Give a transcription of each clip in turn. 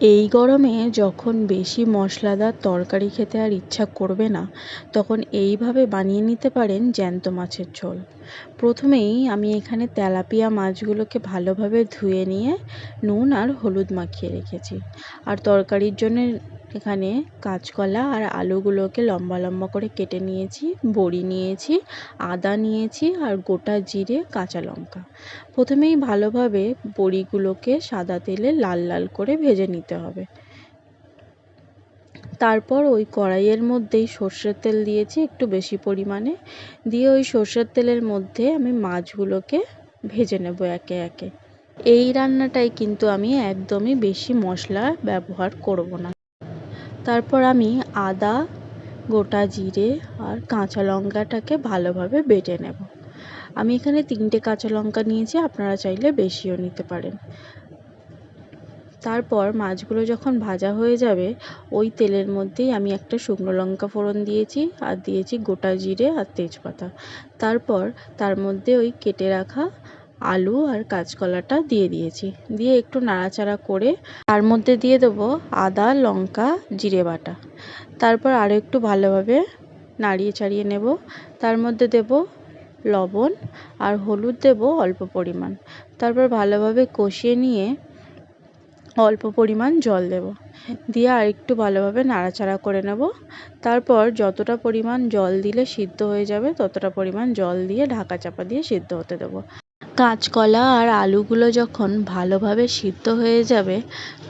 এই গরমে যখন বেশি মশলাদার তরকারি খেতে আর ইচ্ছা করবে না, তখন এইভাবে বানিয়ে নিতে পারেন জ্যান্ত মাছের ঝোল। প্রথমেই আমি এখানে তেলাপিয়া মাছগুলোকে ভালোভাবে ধুয়ে নিয়ে নুন আর হলুদ মাখিয়ে রেখেছি। আর তরকারির জন্য এখানে কাঁচকলা আর আলুগুলোকে লম্বা লম্বা করে কেটে নিয়েছি, বড়ি নিয়েছি, আদা নিয়েছি আর গোটা জিরে কাঁচা লঙ্কা। প্রথমেই ভালোভাবে বড়িগুলোকে সাদা তেলে লাল লাল করে ভেজে নিতে হবে। তারপর ওই কড়াইয়ের মধ্যেই সর্ষের তেল দিয়েছি একটু বেশি পরিমাণে। দিয়ে ওই সর্ষের তেলের মধ্যে আমি মাছগুলোকে ভেজে নেব একে একে। এই রান্নাটাই কিন্তু আমি একদমই বেশি মশলা ব্যবহার করব না। তারপর আমি আদা, গোটা জিরে আর কাঁচা লঙ্কাটাকে ভালোভাবে বেটে নেব। আমি এখানে তিনটে কাঁচা লঙ্কা নিয়েছি, আপনারা চাইলে বেশিও নিতে পারেন। তারপর মাছগুলো যখন ভাজা হয়ে যাবে, ওই তেলের মধ্যেই আমি একটা শুকনো লঙ্কা ফোড়ন দিয়েছি আর দিয়েছি গোটা জিরে আর তেজপাতা। তারপর তার মধ্যে ওই কেটে রাখা আলু আর কাঁচকলাটা দিয়ে দিয়েছি। দিয়ে একটু নাড়াচাড়া করে তার মধ্যে দিয়ে দেবো আদা, লঙ্কা, জিরে বাটা। তারপর আরও একটু ভালোভাবে নাড়িয়ে চাড়িয়ে নেব। তার মধ্যে দেব লবণ আর হলুদ দেব অল্প পরিমাণ। তারপর ভালোভাবে কষিয়ে নিয়ে অল্প পরিমাণ জল দেব। দিয়ে আর একটু ভালোভাবে নাড়াচাড়া করে নেব। তারপর যতটা পরিমাণ জল দিলে সিদ্ধ হয়ে যাবে, ততটা পরিমাণ জল দিয়ে ঢাকা চাপা দিয়ে সিদ্ধ হতে দেবো। কাঁচকলা আর আলুগুলো যখন ভালোভাবে সিদ্ধ হয়ে যাবে,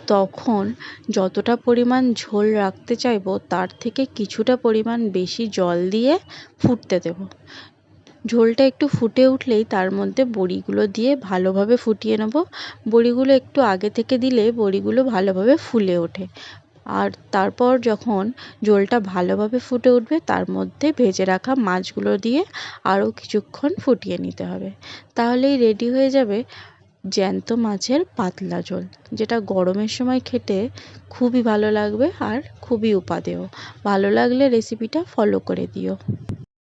তখন যতটা পরিমাণ ঝোল রাখতে চাইব, তার থেকে কিছুটা পরিমাণ বেশি জল দিয়ে ফুটতে দেবো। ঝোলটা একটু ফুটে উঠলেই তার মধ্যে বড়িগুলো দিয়ে ভালোভাবে ফুটিয়ে নেব। বড়িগুলো একটু আগে থেকে দিলে বড়িগুলো ভালোভাবে ফুলে ওঠে। আর তারপর যখন ঝোলটা ভালোভাবে ফুটে উঠবে, তার মধ্যে ভেজে রাখা মাছগুলো দিয়ে আরও কিছুক্ষণ ফুটিয়ে নিতে হবে। তাহলেই রেডি হয়ে যাবে জ্যান্ত মাছের পাতলা ঝোল, যেটা গরমের সময় খেতে খুবই ভালো লাগবে আর খুবই উপাদেয়। ভালো লাগলে রেসিপিটা ফলো করে দিও।